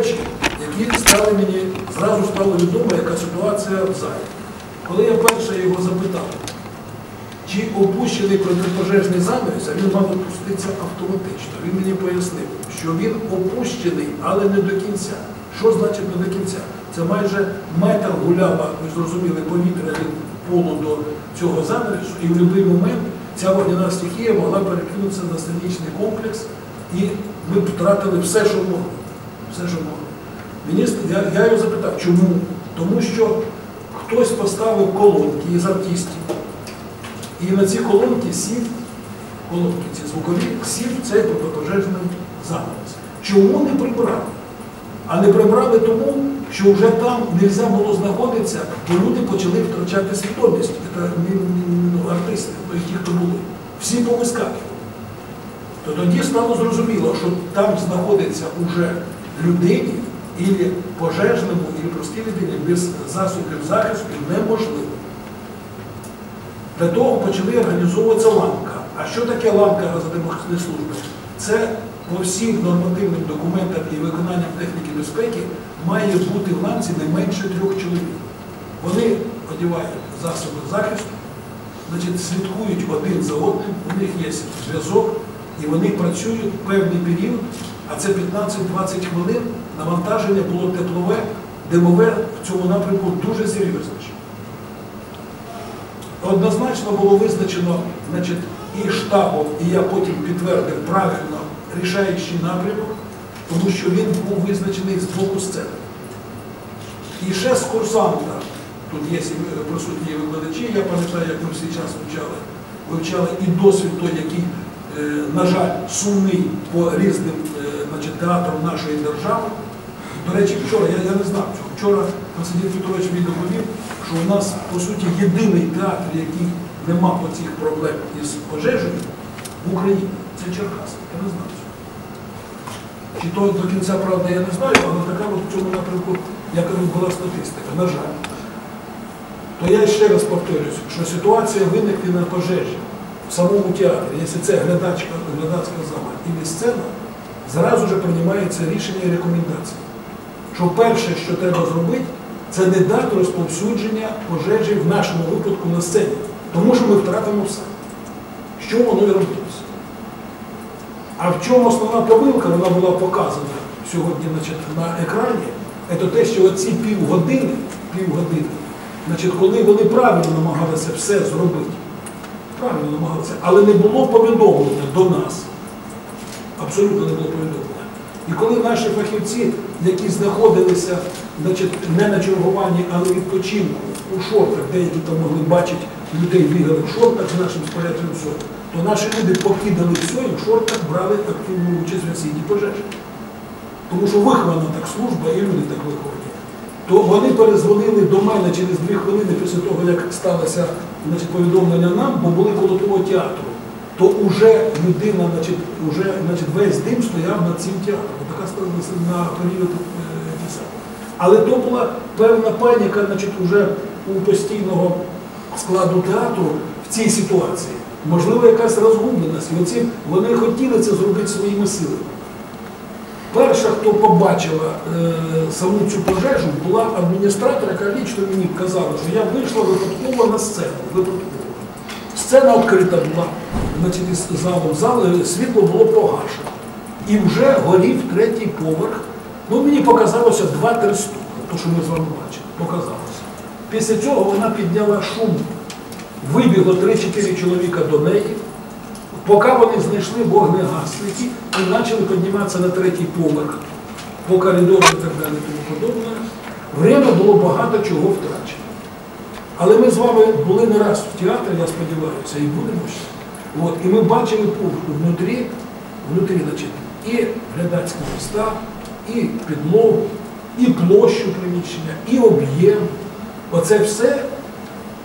речі, які стали мені, зразу стало відомо, яка ситуація в залі. Коли я перше його запитав, чи опущений протипожежний занавіс, а він мав опуститися автоматично. Він мені пояснив, що він опущений, але не до кінця. Що значить не до кінця? Це майже метр гуляла, ви зрозуміли, повітря від полу до цього занавісу, і в будь-який момент ця вогняна стихія могла перекинутися на сценічний комплекс, і ми втратили все, що могли. Все, що могли. Міністр, я, я його запитав, чому? Тому що хтось поставив колонки із артистів. І на ці колонки сів, колонки ці звукові, сів цей протипожежний занавес. Чому не прибрали? А не прибрали тому, що вже там не можна було знаходитися, бо люди почали втрачати свідомість. Це артисти, ті, хто були. Всі повискакували. То тоді стало зрозуміло, що там знаходиться уже людині, і пожежному, і простій людині без засобів захисту неможливо. Для того почали організовуватися ланка. А що таке ланка газодемохисної служби? Це по всім нормативним документам і виконанням техніки безпеки має бути в ланці не менше трьох чоловік. Вони одягають засоби захисту, значить, слідкують один за одним, у них є зв'язок, і вони працюють певний період, а це 15-20 хвилин навантаження було теплове, димове в цьому напрямку дуже серйозне. Однозначно було визначено значить, і штабом, і я потім підтвердив правильно рішаючий напрямок, тому що він був визначений з боку сцени. І ще з курсанта, тут є е, присутні викладачі, я пам'ятаю, як ми всі час вивчали, вивчали і досвід той, який, е, на жаль, сумний по різним значить, театрам нашої держави. До речі, вчора, я, я не знав цього. Вчора Константин Петрович мені доповів, що у нас, по суті, єдиний театр, який не мав оцих проблем із пожежею в Україні, це Черкаси. Я не знав цього. Чи то до кінця правда я не знаю, але така от в цьому напрямку, я кажу, була статистика, на жаль. То я ще раз повторюсь, що ситуація виникне на пожежі в самому театрі, якщо це глядачка, глядацька зала і не сцена, зразу ж приймається рішення і рекомендації. Що перше, що треба зробити, це не дати розповсюдження пожежі в нашому випадку на сцені, тому що ми втратимо все. Що воно і робилося. А в чому основна помилка, вона була показана сьогодні значить, на екрані, це те, що оці півгодини, півгодини, значить, коли вони правильно намагалися все зробити, правильно намагалися, але не було повідомлення до нас. Абсолютно не було повідомлення. І коли наші фахівці, які знаходилися значить, не на чергуванні, але відпочинку у шортах, деякі там могли бачити людей бігали в шортах з нашим спорядженням всього, то наші люди покидали все і в шортах брали активну участь в гасінні пожежі. Тому що вихована так служба, і люди так виховані. То вони перезвонили до мене через дві хвилини після того, як сталося значить, повідомлення нам, бо були коло того театру то вже людина, значить, уже, значить, весь дим стояв над цим театром. Така сталася на період е. Але то була певна паніка значить, уже у постійного складу театру в цій ситуації. Можливо, якась розгубленість. І оці, вони хотіли це зробити своїми силами. Перша, хто побачила е, саму цю пожежу, була адміністратор, яка лічно мені казала, що я вийшла випадково на сцену. Випадково. Сцена відкрита була, значить, залом зал, світло було погашено. І вже горів третій поверх. Ну, мені показалося 2-3 стуки, то, що ми з вами бачили, показалося. Після цього вона підняла шум. Вибігло 3-4 чоловіка до неї. Поки вони знайшли вогнегасники і почали підніматися на третій поверх по коридору і так далі, тому подобне, время було багато чого втрачено. Але ми з вами були не раз в театрі, я сподіваюся, і будемо ще. От, і ми бачили пушку внутрі, внутрі значить, і глядацькі міста, і підлогу, і площу приміщення, і об'єм. Оце все,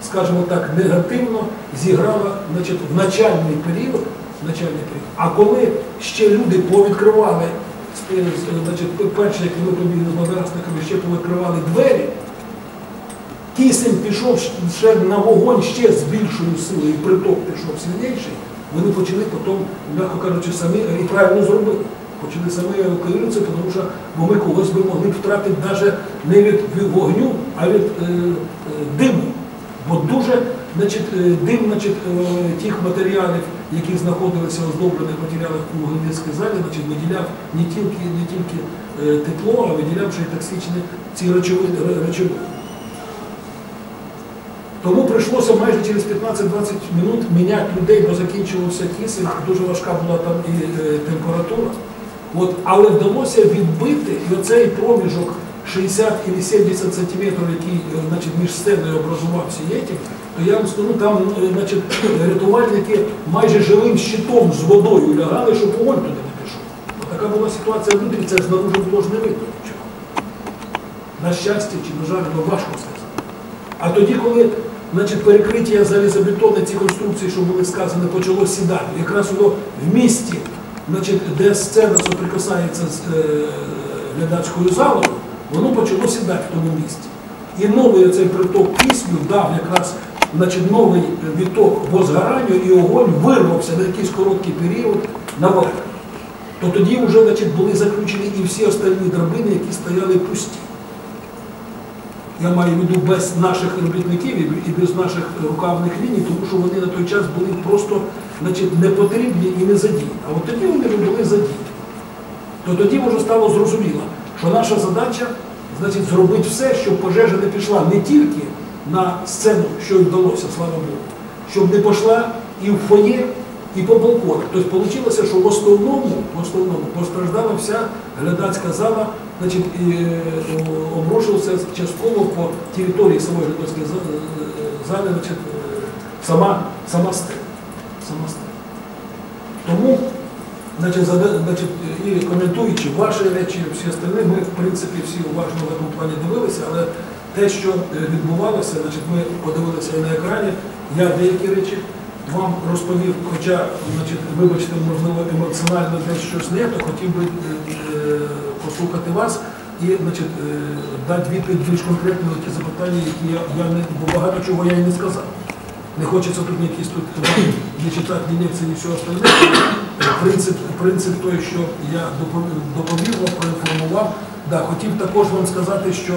скажімо так, негативно зіграло значить, в начальний період, начальний період. А коли ще люди повідкривали, з- значить, перше, як ми побігли з модерасниками, ще повідкривали двері, кисень пішов ще на вогонь ще з більшою силою, приток пішов сильніший, вони почали потім, м'яко кажучи, самі і правильно зробили. Почали самі евакуюватися, тому що бо ми когось би могли втратити навіть не від вогню, а від е, е, диму. Бо дуже значить, е, дим значить, е, тих матеріалів, які знаходилися в оздоблених матеріалах у Вогнівській залі, значить, виділяв не тільки, не тільки тепло, а виділяв ще й токсичні ці речовини. Тому прийшлося майже через 15-20 минут міняти людей, бо закінчувався кисень, дуже важка була там і е, температура. От, але вдалося відбити і оцей проміжок 60 і 70 сантиметрів, який е, значить, між сценою образувався єтім, то я вам скажу, там е, значить, рятувальники майже живим щитом з водою лягали, щоб вогонь туди не пішов. Така була ситуація внутрі, це знаружи було ж не видно нічого. На щастя чи, на жаль, ну, важко сказати. А тоді, коли значить, перекриття залізобетонної ці конструкції, що були сказані, почало сідати, якраз воно в місті, значить, де сцена соприкасається з е, глядацькою залою, воно почало сідати в тому місці. І новий цей приток кисню дав якраз значить, новий відток возгоранню, і огонь вирвався на якийсь короткий період наверх. То тоді вже значить, були заключені і всі остальні драбини, які стояли пусті. Я маю в виду без наших робітників і- без наших рукавних ліній, тому що вони на той час були просто значить, не потрібні і не задіяні. А от тоді вони були задіяні. То тоді вже стало зрозуміло, що наша задача значить, зробити все, щоб пожежа не пішла не тільки на сцену, що й вдалося, слава Богу, щоб не пішла і в фоє, і по балконах. Тобто вийшло, що в основному, в основному постраждала вся глядацька зала, значить, і, е, обрушився частково по території самої глядацької за- е, зали, значить, е, сама, сама стеля. Сама стеля. Тому, значить, зада- значить, і коментуючи ваші речі, всі остальні, ми, в принципі, всі уважно в цьому плані дивилися, але те, що е, відбувалося, значить, ми подивилися і на екрані, я деякі речі вам розповів, хоча, вибачте, можливо, емоціонально десь щось не, то хотів би е, е, послухати вас і е, дати відповідь більш конкретно на ті запитання, які я, не, бо багато чого я і не сказав. Не хочеться тут якісь тут не читати ні лекції, ні всього остального. Принцип, той, що я доповів, проінформував. Хотів також вам сказати, що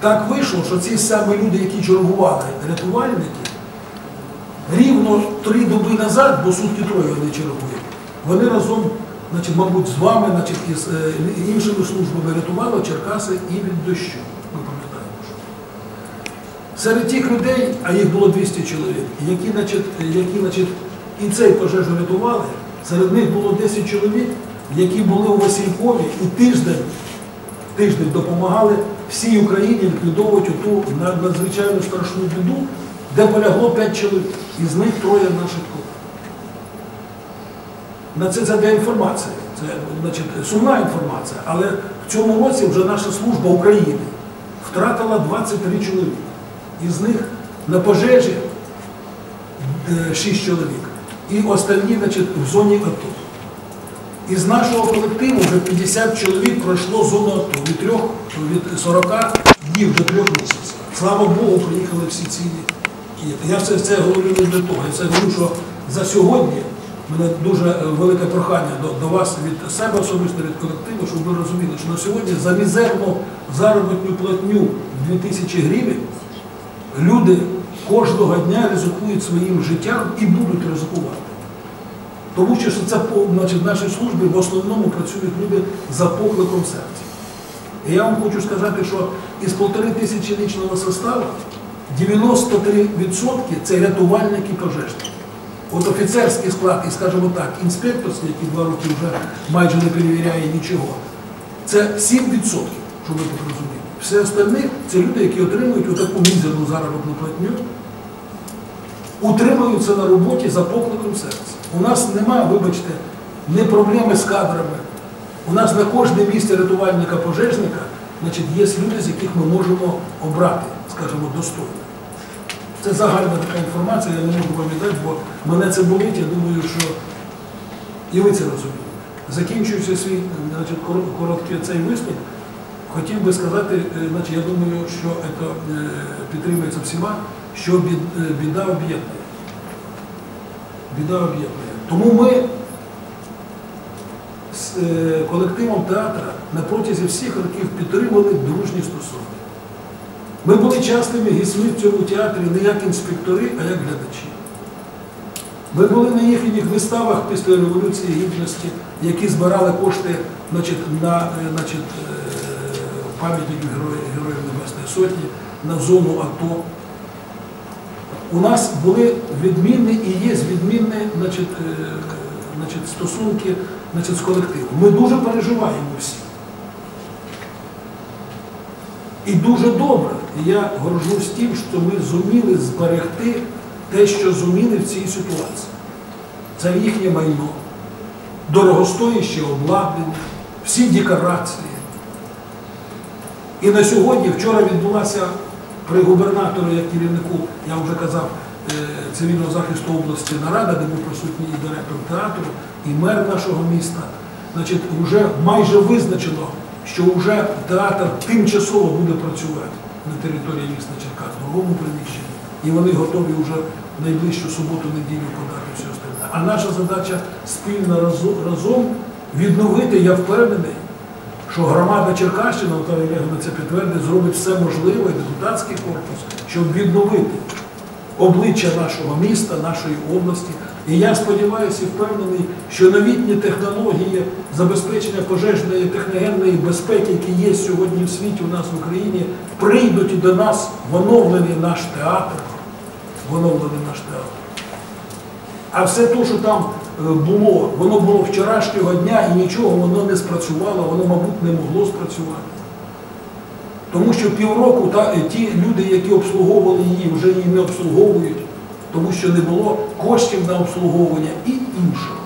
так вийшло, що ці самі люди, які чергували, рятувальники, рівно три доби назад, бо сутки троє вони чергують, вони разом, значить, мабуть, з вами, значить, із е, іншими службами рятували Черкаси і від дощу. Ми пам'ятаємо. що. Серед тих людей, а їх було 200 чоловік, які, значить, які значить, і цей пожежу рятували, серед них було 10 чоловік, які були у Василькові і тиждень, тиждень допомагали всій Україні ліквідовувати ту надзвичайно страшну біду, де полягло 5 чоловік, із них троє наших. На це це для інформації, це значить, сумна інформація, але в цьому році вже наша служба України втратила 23 чоловіка. Із них на пожежі 6 чоловік. І останні значить, в зоні АТО. Із нашого колективу вже 50 чоловік пройшло зону АТО від 3, від 40 днів до 3 місяців. Слава Богу, приїхали всі ці. Я це, це говорю не для того. Я це говорю, що за сьогодні мене дуже е, велике прохання до, до вас від себе особисто від колективу, щоб ви розуміли, що на сьогодні за мізерну заробітну платню 2000 гривень люди кожного дня ризикують своїм життям і будуть ризикувати. Тому що це значить, в нашій службі в основному працюють люди за покликом серця. І я вам хочу сказати, що із полтори тисячі лічного составу 93% це рятувальники пожежники. От офіцерський склад, і скажімо так, інспекторський, який два роки вже майже не перевіряє нічого, це 7%, щоб ви так розуміли. Все остальне це люди, які отримують отаку мізерну заробітну платню, утримуються на роботі за покликом серця. У нас немає, вибачте, не проблеми з кадрами. У нас на кожне місце рятувальника пожежника значить, є люди, з яких ми можемо обрати, скажімо, достойно. Це загальна така інформація, я не можу пам'ятати, бо мене це болить, я думаю, що і ви це розумієте. Закінчуючи свій значить, короткий цей виступ, хотів би сказати, е, значить, я думаю, що це е, підтримується всіма, що е, біда об'єднує. Біда об'єднує. Тому ми колективом театра на протязі всіх років підтримували дружні стосунки. Ми були частими гісьми в цьому театрі не як інспектори, а як глядачі. Ми були на їхніх виставах після Революції Гідності, які збирали кошти значить, на е, значить, е, пам'ятників Героїв, Героїв Небесної Сотні, на зону АТО. У нас були відмінні і є відмінні значить, е, значить, стосунки значить, з колективом. Ми дуже переживаємо всі. І дуже добре. І я горжусь тим, що ми зуміли зберегти те, що зуміли в цій ситуації. Це їхнє майно, дорогостояще обладнання, всі декорації. І на сьогодні, вчора відбулася при губернатору, як керівнику, я вже казав, цивільного захисту області нарада, де був присутній і директор театру, і мер нашого міста. Значить, вже майже визначено, що вже театр тимчасово буде працювати на території міста Черкас, в новому приміщенні. І вони готові вже найближчу суботу-неділю подати все остальне. А наша задача спільно разом, відновити, я впевнений, що громада Черкащина, Наталія Олегівна це підтвердить, зробить все можливе, депутатський корпус, щоб відновити обличчя нашого міста, нашої області. І я сподіваюся і впевнений, що новітні технології забезпечення пожежної техногенної безпеки, які є сьогодні в світі у нас в Україні, прийдуть до нас в оновлений наш театр. В оновлений наш театр. А все те, що там е, було, воно було вчорашнього дня і нічого воно не спрацювало, воно, мабуть, не могло спрацювати. Тому що півроку та, е, ті люди, які обслуговували її, вже її не обслуговують, тому що не було коштів на обслуговування і іншого.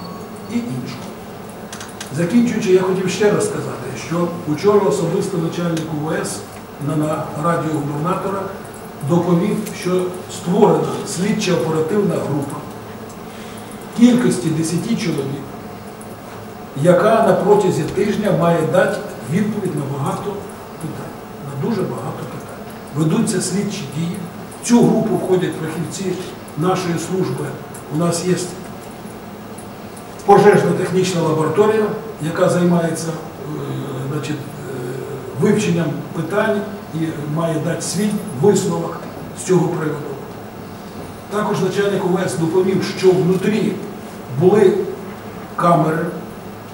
І іншого. Закінчуючи, я хотів ще раз сказати, що вчора особисто начальник УВС на, радіо губернатора доповів, що створена слідча оперативна група кількості 10 чоловік, яка на протязі тижня має дати відповідь на багато питань, на дуже багато питань. Ведуться слідчі дії. В цю групу входять фахівці нашої служби. У нас є пожежно-технічна лабораторія, яка займається е, значить, е, вивченням питань і має дати свій висновок з цього приводу. Також начальник ОВС доповів, що внутрі були камери,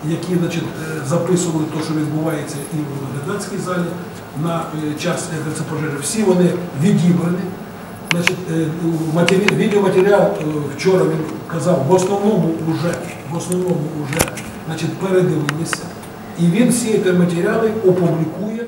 які значить, е, записували те, що відбувається і в глядацькій залі на е, час пожежі. Всі вони відібрані. Значить, е, відеоматеріал вчора він казав, в основному вже, в основному вже значить, передивилися. І він всі ці матеріали опублікує